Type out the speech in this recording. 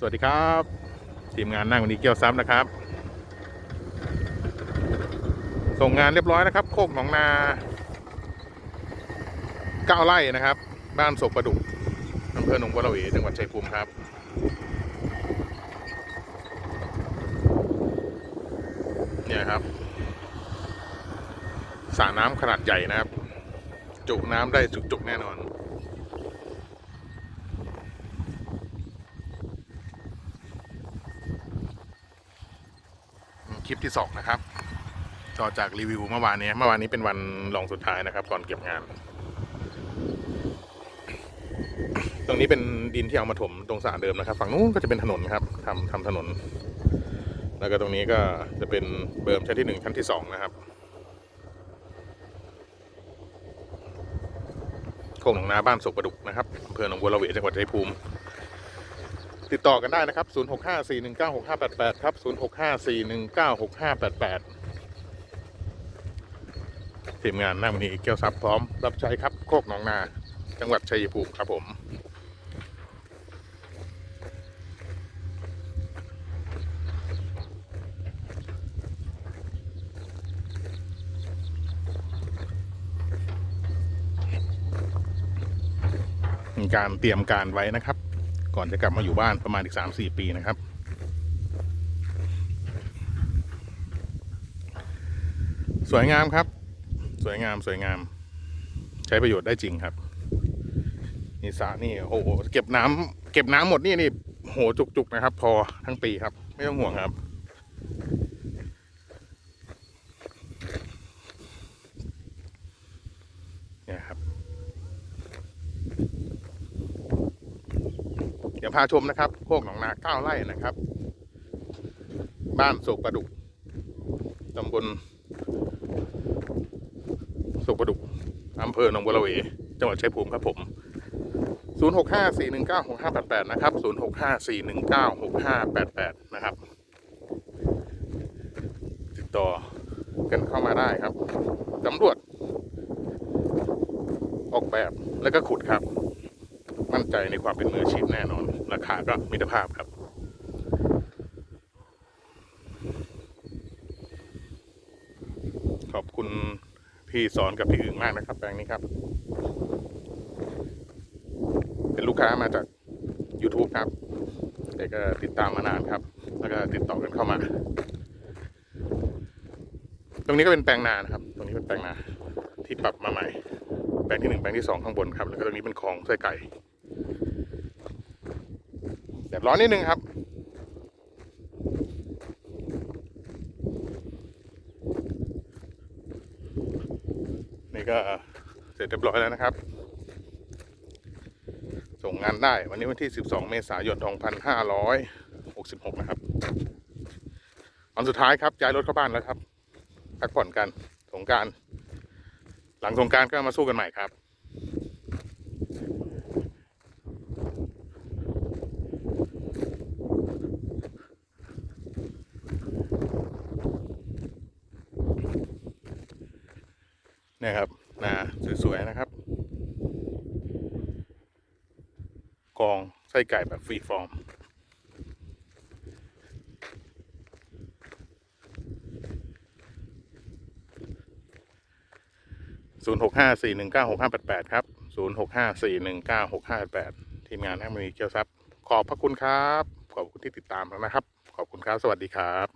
สวัสดีครับทีมงานนั่งวันนี้เกี่ยวซ้ำนะครับ ส่งงานเรียบร้อยนะครับ โคกหนองนาเก้าไร่นะครับ บ้านโศกประดุกอำเภอหนองบัวระเวจังหวัดชัยภูมิครับ เนี่ยครับสระน้ำขนาดใหญ่นะครับ จุน้ำได้จุกๆแน่นอน คลิปที่สองนะครับต่อจากรีวิวเมื่อวานนี้เมื่อวานนี้เป็นวันลองสุดท้ายนะครับ ก่อนเก็บงาน ตรงนี้เป็นดินที่เอามาถมตรงสระเดิมนะครับ ฝั่งนู้นก็จะเป็นถนนครับทำทำถนน แล้วก็ตรงนี้ก็จะเป็นเบิร์มชั้นที่หนึ่งชั้นที่สองนะครับโค้งหนองนาบ้านสุกประดุกนะครับอำเภอหนองบัวระเวจังหวัดชัยภูมิ ติดต่อกันได้นะครับ 0654196588 ครับ 0654196588 ทีมงานนั่งวันนี้เกี่ยวซับพร้อม รับใช้ครับ โคกหนองนา จังหวัดชัยภูมิครับผมการเตรียมการไว้นะครับ ก่อนจะกลับมาอยู่บ้านประมาณอีกสามสี่ปีนะครับ สวยงามครับ สวยงามสวยงาม ใช้ประโยชน์ได้จริงครับนี่สระนี่โอ้โหเก็บน้ำเก็บน้ำหมดนี่นี่โหจุกๆนะครับ พอทั้งปีครับ ไม่ต้องห่วงครับ เนี่ยครับ เดี๋ยวพาชมนะครับโคกหนองนาเก้าไร่นะครับ บ้านโศกประดุกตำบลโศกประดุกอำเภอหนองบัวระเวจังหวัดชัยภูมิครับผม 0654196588 นะครับ 0654196588 นะครับ ติดต่อกันเข้ามาได้ครับสำรวจ ออกแบบแล้วก็ขุดครับ มั่นใจในความเป็นมืออาชีพแน่นอน ราคาก็มิตรภาพครับ ขอบคุณพี่สอนกับพี่อึ่งมากนะครับ แปลงนี้ครับ เป็นลูกค้ามาจาก YouTube ครับแต่ก็ติดตามมานานครับ แล้วก็ติดต่อกันเข้ามา ตรงนี้ก็เป็นแปลงนานะครับ ตรงนี้เป็นแปลงนาที่ปรับมาใหม่ แปลงที่หนึ่งแปลงที่สองข้างบนครับ แล้วก็ตรงนี้เป็นคลองไส้ไก่ แดดร้อนนิดนึงครับ นี่ก็เสร็จเรียบร้อยแล้วนะครับ ส่งงานได้วันนี้วันที่ 12 เมษายน 2566 นะครับวันสุดท้ายครับย้ายรถเข้าบ้านแล้วครับพักผ่อนกันสงการ หลังสงการก็มาสู้กันใหม่ครับ นี่ยครับนาสวยๆนะครับ กองไส้ไก่แบบฟรีฟอร์มศูนย์หกห้าสี่หนึ่งเก้าหกห้าแปดแปดครับศูนย์หกห้าสี่หนึ่งเก้าหกห้าแปดทีมงานให้มีเกียวทรัพย์ขอบพระคุณครับ ขอบคุณที่ติดตามแล้วนะครับ ขอบคุณครับ สวัสดีครับ